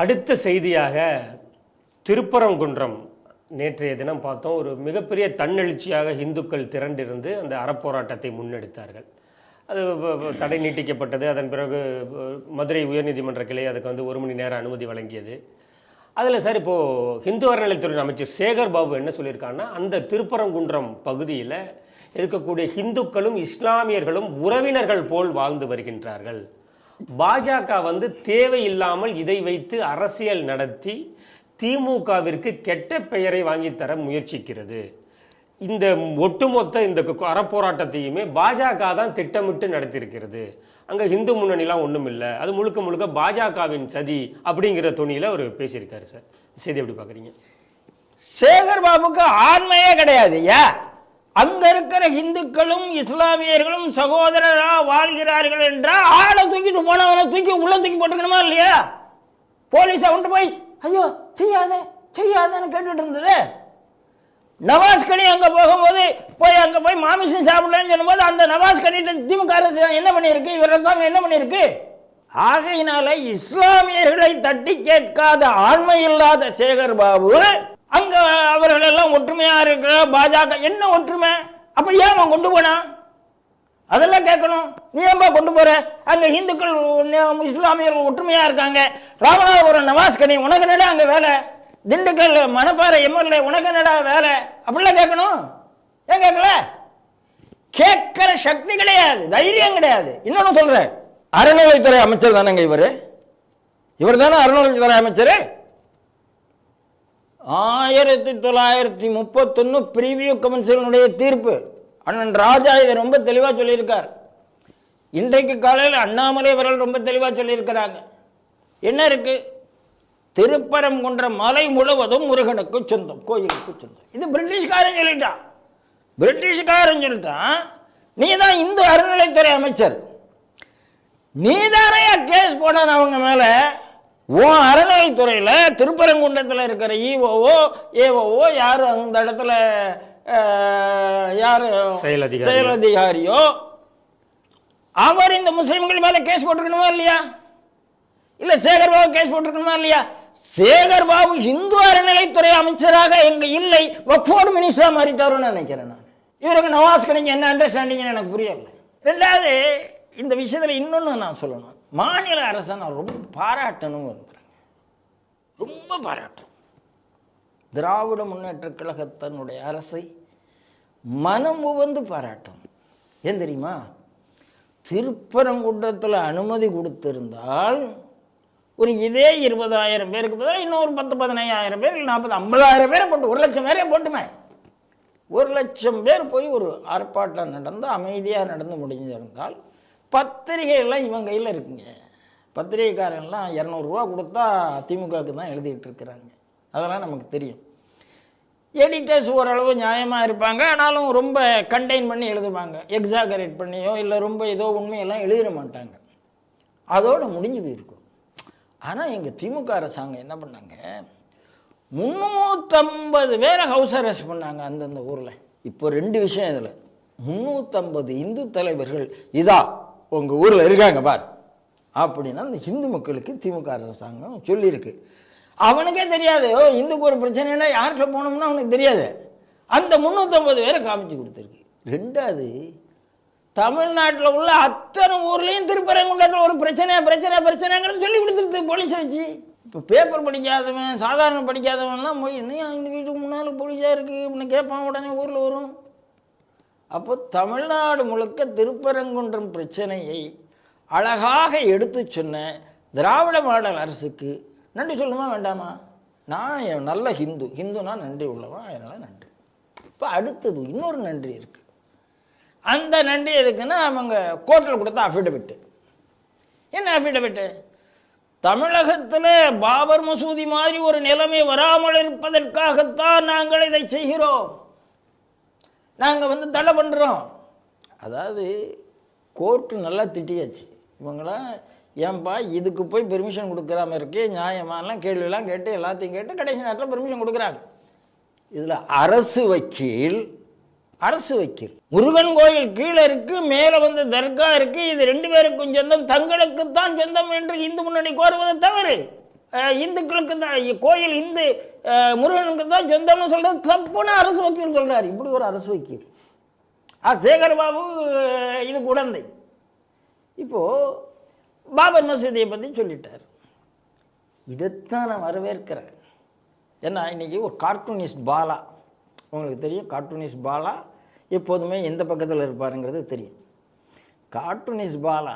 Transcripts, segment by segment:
அடுத்த செய்தியாக திருப்பரங்குன்றம் நேற்றைய தினம் பார்த்தோம். ஒரு மிகப்பெரிய தன்னெழுச்சியாக இந்துக்கள் திரண்டிருந்து அந்த அறப்போராட்டத்தை முன்னெடுத்தார்கள். அது தடை நீட்டிக்கப்பட்டது. அதன் பிறகு மதுரை உயர்நீதிமன்ற கிளை அதுக்கு வந்து ஒரு மணி நேரம் அனுமதி வழங்கியது. அதில் சார் இப்போது ஹிந்து அறநிலைத்துறை அமைச்சர் சேகர் பாபு என்ன சொல்லியிருக்காங்கன்னா அந்த திருப்பரங்குன்றம் பகுதியில் இருக்கக்கூடிய ஹிந்துக்களும் இஸ்லாமியர்களும் உறவினர்கள் போல் வாழ்ந்து வருகின்றார்கள். பாஜக வந்து தேவையில்லாமல் இதை வைத்து அரசியல் நடத்தி திமுகவிற்கு கெட்ட பெயரை வாங்கித்தர முயற்சிக்கிறது. இந்த ஒட்டுமொத்த இந்த அறப்போராட்டத்தையுமே பாஜக தான் திட்டமிட்டு நடத்தியிருக்கிறது. அங்கே இந்து முன்னணிலாம் ஒன்றும் இல்லை. அது முழுக்க முழுக்க பாஜகவின் சதி அப்படிங்கிற துணியில் அவர் பேசியிருக்காரு சார். செய்தி எப்படி பார்க்குறீங்க சேகர் பாபுக்கு ஆண்மையே கிடையாது ஏன்? அங்க இருக்கிற இந்துக்களும் இஸ்லாமியர்களும் சகோதரரா வாழ்கிறார்கள் என்றால் ஆளை தூக்கிட்டு போனவனை தூக்கி உள்ள தூக்கி போட்டுக்கணுமா இல்லையா? போலீஸை கொண்டு போய் ஐயோ செய்யாத செய்யாதன்னு கேட்டுட்டு இருந்தது. நவாஸ் கனி அங்க போகும்போது போய் அங்க போய் மாமிசம் சாப்பிடலன்னு சொல்லும்போது அந்த நவாஸ் கனிட்டு திமுக அரசு என்ன பண்ணியிருக்கு? இவர் அரசாங்கம் என்ன பண்ணியிருக்கு? ஆகையினால இஸ்லாமியர்களை தட்டி கேட்காத ஆண்மை இல்லாத சேகர் பாபு அங்க அவர்கள் எல்லாம் ஒற்றுமையா இருக்கிற பாஜக என்ன ஒற்றுமை? அப்ப ஏன் அவன் கொண்டு போனான் அதெல்லாம் கேட்கணும். நீ ஏன்பா கொண்டு போற? அங்க இந்துக்கள் இஸ்லாமியர்கள் ஒற்றுமையா இருக்காங்க. ராமநாதபுரம் நவாஸ் கனி உனக்கு என்னடா அங்க வேலை? திண்டுக்கல் மணப்பாறை எம்எல்ஏ உனக்கு என்னடா வேலை? அப்படிலாம் கேட்கணும். ஏன் கேட்கல? கேட்கிற சக்தி கிடையாது தைரியம் கிடையாது. இன்னொன்னு சொல்றேன். அறநிலைத்துறை அமைச்சர் தானேங்க இவர்? இவர் தானே அறநிலைத்துறை அமைச்சர்? ஆயிரத்தி தொள்ளாயிரத்தி முப்பத்தொன்னு பிரிவியூ கவுன்சிலினுடைய தீர்ப்பு. அண்ணன் ராஜா இதை ரொம்ப தெளிவாக சொல்லியிருக்கார். இன்றைக்கு காலையில் அண்ணாமலை அவர்கள் ரொம்ப தெளிவாக சொல்லியிருக்கிறாங்க. என்ன இருக்கு? திருப்பரங்குன்ற மலை முழுவதும் முருகனுக்கு சொந்தம் கோயிலுக்கு சொந்தம். இது பிரிட்டிஷ்காரன் சொல்லிட்டான் பிரிட்டிஷ்காரன் சொல்லிட்டான் நீ தான் இந்து அறநிலைத்துறை அமைச்சர். நீதானையா கேஸ் போடாத அவங்க மேலே உன் அறநிலைத்துறையில் திருப்பரங்குன்றத்தில் இருக்கிற இஓஓ ஏஓஓ யார் அந்த இடத்துல யார்? செயல் அதிகாரி. செயல் அதிகாரியோ. அவர் இந்த முஸ்லிம்கள் மேல கேஸ் போட்டிருக்கணுமா இல்லையா? இல்ல சேகர் பாபு கேஸ் போட்டிருக்கணுமா இல்லையா? சேகர் பாபு இந்து அறநிலைத்துறை அமைச்சராக எங்க இல்லை வக்ஃபோர்டு மினிஸ்டரா மாறிட்டாருன்னு நினைக்கிறேன் நான். இவருக்கு நவாஸ் கணிங்க என்ன அண்டர்ஸ்டாண்டிங்னு எனக்கு புரியல. ரெண்டாவது இந்த விஷயத்துல இன்னொன்னு நான் சொல்லணும். மாநில அரசை நான் ரொம்ப பாராட்டணும் விரும்புகிறேங்க ரொம்ப பாராட்டணும் திராவிட முன்னேற்ற கழகத்தினுடைய அரசை மனம் உவந்து பாராட்டணும். ஏன் தெரியுமா? திருப்பரங்குன்றத்தில் அனுமதி கொடுத்திருந்தால் ஒரு இதே இருபதாயிரம் பேருக்கு பதிலாக இன்னும் பத்து பதினையாயிரம் பேர் நாற்பது ஐம்பதாயிரம் பேரை போட்டு ஒரு லட்சம் பேரே போட்டுமே. ஒரு லட்சம் பேர் போய் ஒரு ஆர்ப்பாட்டம் நடந்து அமைதியாக நடந்து முடிஞ்சிருந்தால் பத்திரிகைகள்லாம் இவன் கையில் இருக்குங்க. பத்திரிகைக்காரங்கெல்லாம் இரநூறுவா கொடுத்தா திமுகவுக்கு தான் எழுதிட்டு இருக்கிறாங்க. அதெல்லாம் நமக்கு தெரியும். எடிட்டர்ஸ் ஓரளவு நியாயமாக இருப்பாங்க. ஆனாலும் ரொம்ப கண்டெயின் பண்ணி எழுதுவாங்க. எக்ஸாகரேட் பண்ணியோ இல்லை ரொம்ப ஏதோ உண்மையெல்லாம் எழுதிட மாட்டாங்க. அதோட முடிஞ்சு போயிருக்கும். ஆனால் எங்கள் திமுக அரசாங்கம் என்ன பண்ணாங்க? முந்நூற்றம்பது பேரை ஹவுஸ் அரெஸ்ட் பண்ணாங்க அந்தந்த ஊரில். இப்போ ரெண்டு விஷயம் இதில். முந்நூற்றம்பது இந்து தலைவர்கள் இதா உங்கள் ஊரில் இருக்காங்க பார். அப்படின்னா அந்த ஹிந்து மக்களுக்கு திமுக அரசாங்கம் சொல்லியிருக்கு. அவனுக்கே தெரியாது. ஓ இந்துக்கு ஒரு பிரச்சனைனா யார்கிட்ட போகணும்னா அவனுக்கு தெரியாது. அந்த முந்நூற்றம்பது பேரை காமிச்சு கொடுத்துருக்கு. ரெண்டாவது தமிழ்நாட்டில் உள்ள அத்தனை ஊர்லேயும் திருப்பரங்குன்றத்தில் ஒரு பிரச்சனை பிரச்சனை பிரச்சனைங்கிறது சொல்லி கொடுத்துருது போலீஸை வச்சு. இப்போ பேப்பர் படிக்காதவன் சாதாரண படிக்காதவன்லாம் போய் இன்னும் இந்த வீட்டுக்கு முன்னால் போலீஸாக இருக்குது இப்படின்னு கேட்பான் உடனே ஊரில் வரும். அப்போ தமிழ்நாடு முழுக்க திருப்பரங்குன்றம் பிரச்சனையை அழகாக எடுத்து சொன்ன திராவிட மாடல் அரசுக்கு நன்றி சொல்லுமா வேண்டாமா? நான் நல்ல ஹிந்து. ஹிந்துனா நன்றி உள்ளவன் அதனால் நன்றி. இப்போ அடுத்தது இன்னொரு நன்றி இருக்குது அந்த நன்றி எதுக்குன்னா அவங்க கோர்ட்டில் கொடுத்த அஃபிடவிட்டு என்ன அஃபிடவிட்டு தமிழகத்தில் பாபர் மசூதி மாதிரி ஒரு நிலைமை வராமல் இருப்பதற்காகத்தான் நாங்கள் இதை செய்கிறோம். நாங்கள் வந்து தடை பண்ணுறோம் அதாவது கோர்ட்டு நல்லா திட்டியாச்சு. இவங்களாம் ஏன்பா இதுக்கு போய் பெர்மிஷன் கொடுக்குறாம இருக்கே நியாயமானலாம் கேள்விலாம் கேட்டு எல்லாத்தையும் கேட்டு கடைசி நேரத்தில் பெர்மிஷன் கொடுக்குறாங்க. இதில் அரசு வக்கீல் அரசு வக்கீல். முருகன் கோயில் கீழே இருக்கு மேலே வந்து தர்கா இருக்கு இது ரெண்டு பேருக்கும் சொந்தம் தங்களுக்குத்தான் சொந்தம் என்று இந்து முன்னணி கோருவது தவறு. இந்துக்களுக்கு தான் கோயில் இந்து முருகனுக்கு தான் சொந்தம்னு சொல்றது தப்புன்னு அரசு வக்கீல் சொல்றாரு. இப்படி ஒரு அரசு வக்கீல். ஆ சேகர் பாபு இது குழந்தை. இப்போ பாபர் மசூதியை பற்றி சொல்லிட்டார். இதைத்தான் நான் வரவேற்கிறேன். ஏன்னா இன்னைக்கு ஒரு கார்ட்டூனிஸ்ட் பாலா. உங்களுக்கு தெரியும் கார்ட்டூனிஸ்ட் பாலா எப்போதுமே எந்த பக்கத்தில் இருப்பாருங்கிறது தெரியும். கார்ட்டூனிஸ்ட் பாலா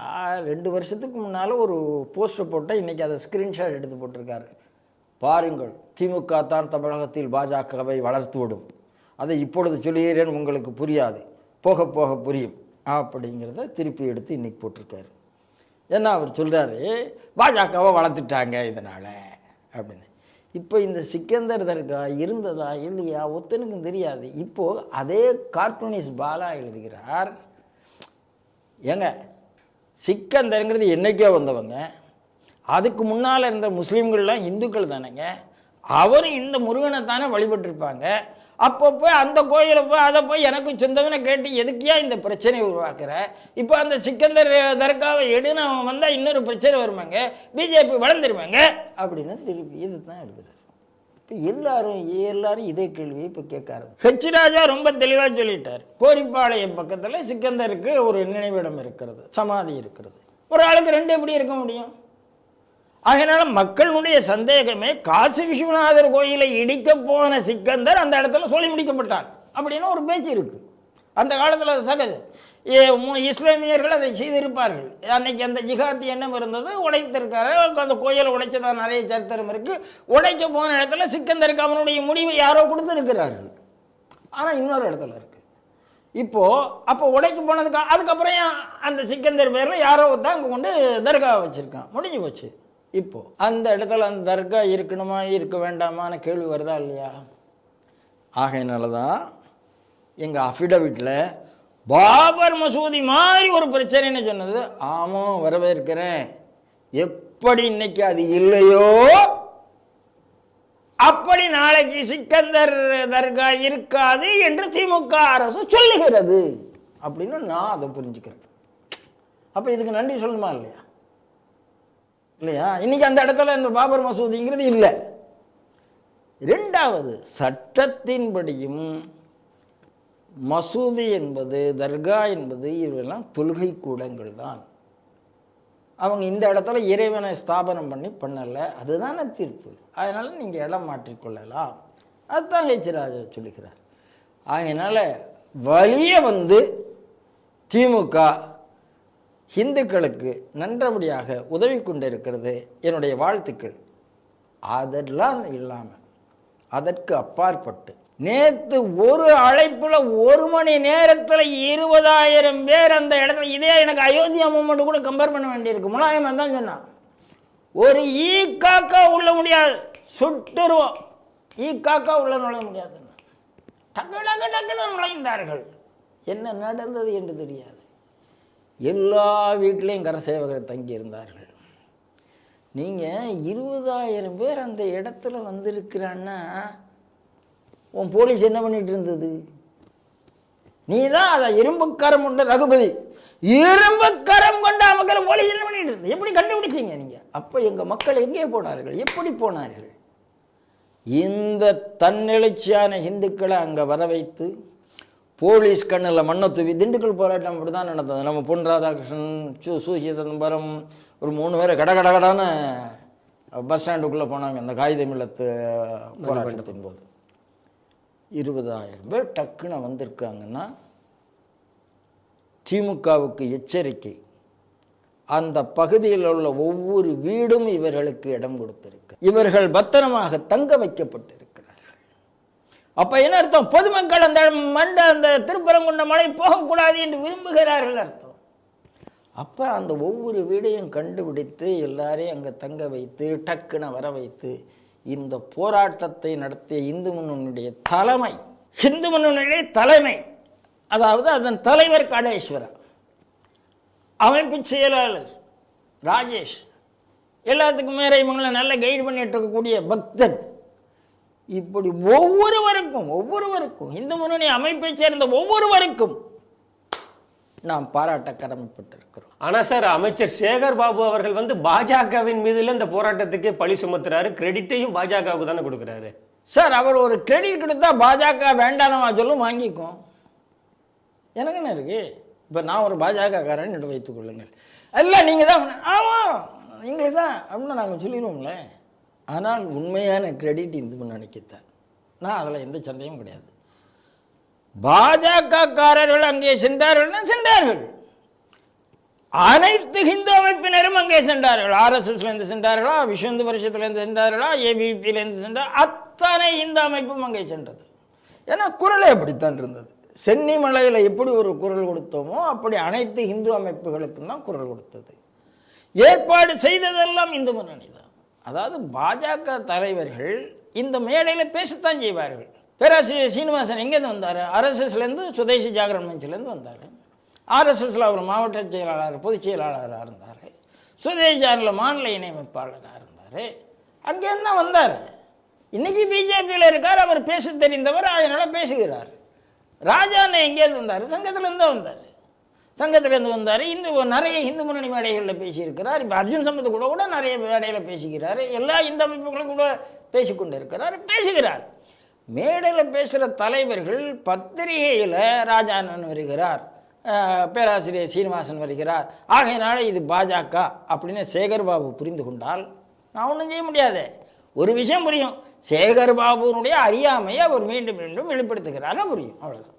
ரெண்டு வருஷத்துக்கு முன்னால் ஒரு போஸ்டர் போட்டால் இன்றைக்கி அதை ஸ்க்ரீன்ஷாட் எடுத்து போட்டிருக்காரு. பாருங்கள் திமுக தான் தமிழகத்தில் பாஜகவை வளர்த்து விடும். அதை இப்பொழுது சொல்லுகிறேன் உங்களுக்கு புரியாது. போக போக புரியும். அப்படிங்கிறத திருப்பி எடுத்து இன்னைக்கு போட்டிருக்காரு. ஏன்னா அவர் சொல்கிறாரு பாஜகவை வளர்த்துட்டாங்க இதனால் அப்படின்னு. இப்போ இந்த சிக்கந்தர் தர்கா இருந்ததா இல்லையா? ஒத்தனுக்கும் தெரியாது. இப்போது அதே கார்ட்டூனிஸ்ட் பாலா எழுதுகிறார். ஏங்க சிக்கந்தருங்கிறது என்னைக்கோ வந்தவங்க அதுக்கு முன்னால் இருந்த முஸ்லீம்கள்லாம் இந்துக்கள் தானேங்க அவரும் இந்த முருகனை தானே வழிபட்டிருப்பாங்க அப்போ போய் அந்த கோயிலை போய் அதை போய் எனக்கு சொந்தவனை கேட்டு எதுக்கியா இந்த பிரச்சனையை உருவாக்குற? இப்போ அந்த சிக்கந்தர் தர்காவை எடுன்னு அவன் வந்தால் இன்னொரு பிரச்சனை வருமாங்க பிஜேபி வளர்ந்துருவாங்க அப்படின்னு திருப்பி இது தான் எழுதுறாரு. இப்போ எல்லாரும் எல்லாரும் இதே கேள்வியை இப்போ கேட்க ஹெச் ராஜா ரொம்ப தெளிவாக சொல்லிட்டார். கோரிப்பாளையம் பக்கத்தில் சிக்கந்தருக்கு ஒரு நினைவிடம் இருக்கிறது சமாதி இருக்கிறது. ஒரு ஆளுக்கு ரெண்டு எப்படி இருக்க முடியும்? அதனால மக்களுடைய சந்தேகமே காசி விஸ்வநாதர் கோயிலை இடிக்க போன சிக்கந்தர் அந்த இடத்துல சொல்லி முடிக்கப்பட்டார் அப்படின்னு ஒரு பேச்சு இருக்கு. அந்த காலத்தில் சகஜம். இஸ்லாமியர்கள் அதை செய்திருப்பார்கள். அன்னைக்கு அந்த ஜிஹாத் எண்ணம் இருந்தது உடைத்திருக்காரு. அந்த கோயிலை உடைச்சதா நிறைய சரித்திரம் இருக்குது உடைக்க போன இடத்துல சிக்கந்தருக்கு அவனுடைய முடிவை யாரோ கொடுத்துருக்கிறார்கள். ஆனால் இன்னொரு இடத்துல இருக்குது இப்போது அப்போ உடைக்கு போனதுக்கு அதுக்கப்புறம் அந்த சிக்கந்தர் பேரில் யாரோ தான் அங்கே கொண்டு தர்கா வச்சுருக்கான். முடிஞ்சு போச்சு. இப்போ அந்த இடத்துல அந்த தர்கா இருக்கணுமா இருக்க வேண்டாமான்னு கேள்வி வருதா இல்லையா? ஆகையினால தான் எங்கள் அஃபிடவிட்டில் பாபர் மசூதி மாதிரி ஒரு பிரச்சனைன்னு சொன்னது. ஆமாம் வரவேற்கிறேன். எப்படி இன்னைக்கு அது இல்லையோ அப்படி நாளைக்கு சிக்கந்தர் தர்கா இருக்காது என்று திமுக அரசு சொல்லுகிறது. அப்படின்னு நான் அதை புரிஞ்சுக்கிறேன். அப்போ இதுக்கு நன்றி சொல்லணுமா இல்லையா? இல்லையா? இன்னைக்கு அந்த இடத்துல இந்த பாபர் மசூதிங்கிறது இல்லை. ரெண்டாவது சட்டத்தின்படியும் மசூதி என்பது தர்கா என்பது இவெல்லாம் தொழுகை கூடங்கள் தான். அவங்க இந்த இடத்துல இறைவனை ஸ்தாபனம் பண்ணி பண்ணலை அதுதானே தீர்ப்பு. அதனால் நீங்கள் இடம் மாற்றிக்கொள்ளலாம் அதுதான் ஹெச்ராஜா சொல்லுகிறார். அதனால் வழியை வந்து திமுக இந்துக்களுக்கு நன்றபடியாக உதவி கொண்டிருக்கிறது என்னுடைய வாழ்த்துக்கள். அதெல்லாம் இல்லாமல் அதற்கு அப்பாற்பட்டு நேற்று ஒரு அழைப்பில் ஒரு மணி நேரத்தில் இருபதாயிரம் பேர் அந்த இடத்துல இதே எனக்கு அயோத்தியா மூமெண்ட் கூட கம்பேர் பண்ண வேண்டியிருக்கு. முலாயம் தான் சொன்னான். ஒரு ஈ காக்கா உள்ள முடியாது. சுட்டுருவோம். ஈ காக்கா உள்ள நுழைய முடியாது. டக்கு டக்கு டக்குன்னு நுழைந்தார்கள். என்ன நடந்தது என்று தெரியாது. எல்லா வீட்லேயும் கர சேவகர் தங்கியிருந்தார்கள். நீங்கள் இருபதாயிரம் பேர் அந்த இடத்துல வந்திருக்கிறான்னா உன் போலீஸ் என்ன பண்ணிட்டு இருந்தது? நீ தான் அதை இரும்புக்கரம் கொண்ட ரகுபதி. இரும்புக்கரம் கொண்ட மக்கள் போலீஸ் என்ன பண்ணிட்டு இருந்தது? எப்படி கண்டுபிடிச்சீங்க நீங்க? அப்ப எங்க மக்கள் எங்கே போனார்கள்? எப்படி போனார்கள்? இந்த தன்னெழுச்சியான இந்துக்களை அங்க வர வைத்து போலீஸ் கண்ணில் மண்ணை தூவி திண்டுக்கல் போராட்டம் அப்படி தான் நடந்தது. நம்ம பொன் ராதாகிருஷ்ணன் சு சு சிதம்பரம் ஒரு மூணு பேர் கட கட கடன்னு பஸ் ஸ்டாண்டுக்குள்ளே போனாங்க. இந்த காகிதம் இல்லத்து போராட்டத்தின் போது. இருபதாயிரம் பேர் டக்குன்னு வந்திருக்காங்கன்னா திமுகவுக்கு எச்சரிக்கை. அந்த பகுதியில் உள்ள ஒவ்வொரு வீடும் இவர்களுக்கு இடம் கொடுத்திருக்கு. இவர்கள் பத்திரமாக தங்க வைக்கப்பட்டிருக்கிறார்கள். அப்ப என்ன அர்த்தம்? பொதுமக்கள் அந்த மண்ட அந்த திருப்பரங்குன்ற மலை போகக்கூடாது என்று விரும்புகிறார்கள் அர்த்தம். அப்ப அந்த ஒவ்வொரு வீடையும் கண்டுபிடித்து எல்லாரையும் அங்கே தங்க வைத்து டக்குன்னு வர வைத்து இந்த போராட்டத்தை நடத்திய இந்து முன்னணியுடைய தலைமை இந்து முன்னணியுடைய தலைமை அதாவது அதன் தலைவர் காடேஸ்வரா அமைப்பு செயலாளர் ராஜேஷ் எல்லாத்துக்கும் மேலே இவங்களை நல்லா கைடு பண்ணிட்டு இருக்கக்கூடிய பக்தன் இப்படி ஒவ்வொருவருக்கும் ஒவ்வொருவருக்கும் இந்து முன்னணி அமைப்பை சேர்ந்த ஒவ்வொருவருக்கும் நாம் பாராட்ட கடமைப்பட்டிருக்கிறோம். ஆனா சார் அமைச்சர் சேகர் பாபு அவர்கள் வந்து பாஜகவின் மீதுல இந்த போராட்டத்துக்கே பழி சுமத்துறாரு. கிரெடிட்டையும் பாஜகவுக்கு தானே கொடுக்குறாரு. சார் அவர் ஒரு கிரெடிட் கொடுத்தா பாஜக வேண்டானவா சொல்லும் வாங்கிக்கும். எனக்கு என்ன இருக்கு? இப்போ நான் ஒரு பாஜகக்காரன் என்று வைத்துக் கொள்ளுங்கள். அல்ல நீங்கள் தான் ஆமாம் நீங்கள் தான் அப்படின்னு நாங்கள் சொல்லிடுவோம்ல. ஆனால் உண்மையான கிரெடிட் இந்து முன்னணிக்குத்தான் நான் அதில் எந்த சந்தேகமும் கிடையாது. பாஜகக்காரர்கள் அங்கே சென்றார்கள்னா சென்றார்கள். அனைத்து ஹிந்து அமைப்பினரும் அங்கே சென்றார்கள். ஆர்எஸ்எஸ்லேருந்து சென்றார்களா விஸ்வ இந்து பரிஷத்துலேருந்து சென்றார்களா ஏபிபியிலேருந்து சென்றார் அத்தனை இந்து அமைப்பும் அங்கே சென்றது. ஏன்னா குரலே அப்படித்தான் இருந்தது. சென்னிமலையில் எப்படி ஒரு குரல் கொடுத்தோமோ அப்படி அனைத்து இந்து அமைப்புகளுக்கும் தான் குரல் கொடுத்தது. ஏற்பாடு செய்ததெல்லாம் இந்து முன்னணி தான் அதாவது பாஜக தலைவர்கள் இந்த மேடையில் பேசத்தான் செய்வார்கள். பேராசிரியர் சீனிவாசன் எங்கேருந்து வந்தார்? ஆர்எஸ்எஸ்லேருந்து சுதேசி ஜாகரன் மஞ்சிலேருந்து வந்தார். ஆர்எஸ்எஸில் அவர் மாவட்ட செயலாளர் பொதுச் செயலாளராக இருந்தார். சுதேஷாரில் மாநில இணையமைப்பாளராக இருந்தார். அங்கேருந்து தான் வந்தார். இன்றைக்கி பிஜேபியில் இருக்கார் அவர் பேச தெரிந்தவர் அதனால் பேசுகிறார். ராஜாண்ணே எங்கேருந்து வந்தார்? சங்கத்திலேருந்து தான் வந்தார். சங்கத்திலேருந்து வந்தார். இந்து நிறைய இந்து முன்னணி மேடைகளில் பேசியிருக்கிறார். இப்போ அர்ஜுன் சம்பத்து கூட கூட நிறைய மேடையில் பேசுகிறார். எல்லா இந்து அமைப்புகளும் கூட பேசிக்கொண்டு இருக்கிறார் பேசுகிறார். மேடையில் பேசுகிற தலைவர்கள் பத்திரிகையில் ராஜா வருகிறார் பேராசிரியர் சீனிவாசன் வருகிறார். ஆகையினால இது பாஜக அப்படின்னு சேகர் பாபு புரிந்து கொண்டால் நான் ஒன்றும் செய்ய முடியாது. ஒரு விஷயம் புரியும். சேகர்பாபுனுடைய அறியாமையை அவர் மீண்டும் மீண்டும் வெளிப்படுத்துகிறாரு புரியும். அவ்வளோதான்